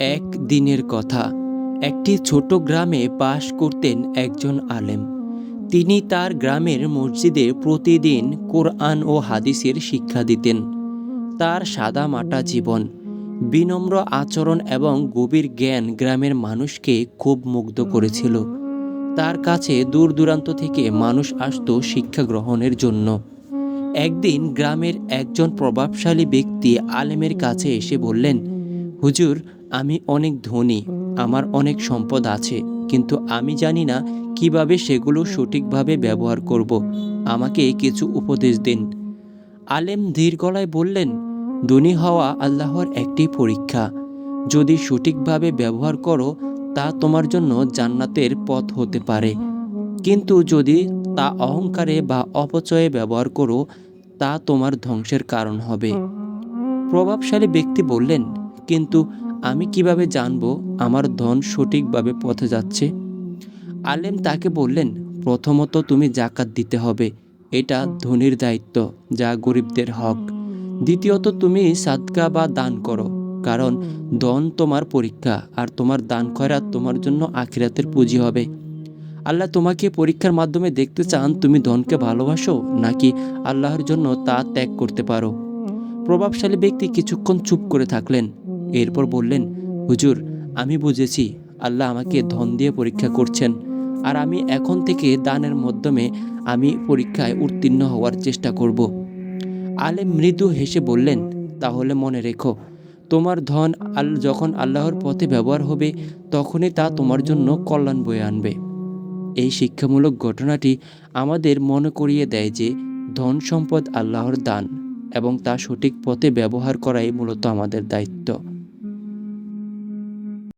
এক দিনের কথা। একটি ছোট গ্রামে বাস করতেন একজন আলেম। তিনি তার গ্রামের মসজিদে প্রতিদিন কোরআন ও হাদিসের শিক্ষা দিতেন। তার সাদা মাটা জীবন, বিনম্র আচরণ এবং গভীর জ্ঞান গ্রামের মানুষকে খুব মুগ্ধ করেছিল। তার কাছে দূর দূরান্ত থেকে মানুষ আসতো শিক্ষা গ্রহণের জন্য। একদিন গ্রামের একজন প্রভাবশালী ব্যক্তি আলেমের কাছে এসে বললেন হুজুর, আমি অনেক ধনী, আমার অনেক সম্পদ আছে, কিন্তু আমি জানি না কীভাবে সেগুলো সঠিকভাবে ব্যবহার করব। আমাকে কিছু উপদেশ দিন। আলেম ধীর গলায় বললেন, ধনী হওয়া আল্লাহর একটি পরীক্ষা। যদি সঠিকভাবে ব্যবহার করো, তা তোমার জন্য জান্নাতের পথ হতে পারে। কিন্তু যদি তা অহংকারে বা অপচয়ে ব্যবহার করো, তা তোমার ধ্বংসের কারণ হবে। প্রভাবশালী ব্যক্তি বললেন কিন্তু আমি কীভাবে জানব আমার ধন সঠিকভাবে পথে যাচ্ছে? আলেম তাকে বললেন, প্রথমত তুমি জাকাত দিতে হবে। এটা ধনীর দায়িত্ব, যা গরিবদের হক। দ্বিতীয়ত তুমি সাদকা বা দান করো, কারণ ধন তোমার পরীক্ষা, আর তোমার দান করা তোমার জন্য আখিরাতের পুঁজি হবে। আল্লাহ তোমাকে পরীক্ষার মাধ্যমে দেখতে চান তুমি ধনকে ভালোবাসো, নাকি আল্লাহর জন্য তা ত্যাগ করতে পারো? প্রভাবশালী ব্যক্তি কিছুক্ষণ চুপ করে থাকলেন। এরপর বললেন, হুজুর, আমি বুঝেছি, আল্লাহ আমাকে ধন দিয়ে পরীক্ষা করছেন। আর আমি এখন থেকে দানের মাধ্যমে আমি পরীক্ষায় উত্তীর্ণ হওয়ার চেষ্টা করব। আলেম মৃদু হেসে বললেন, তাহলে মনে রেখো, তোমার ধন আল, যখন আল্লাহর পথে ব্যবহার হবে, তখনই তা তোমার জন্য কল্যাণ বয়ে আনবে। এই শিক্ষামূলক ঘটনাটি আমাদের মনে করিয়ে দেয় যে, ধন সম্পদ আল্লাহর দান এবং তা সঠিক পথে ব্যবহার করাই মূলত আমাদের দায়িত্ব।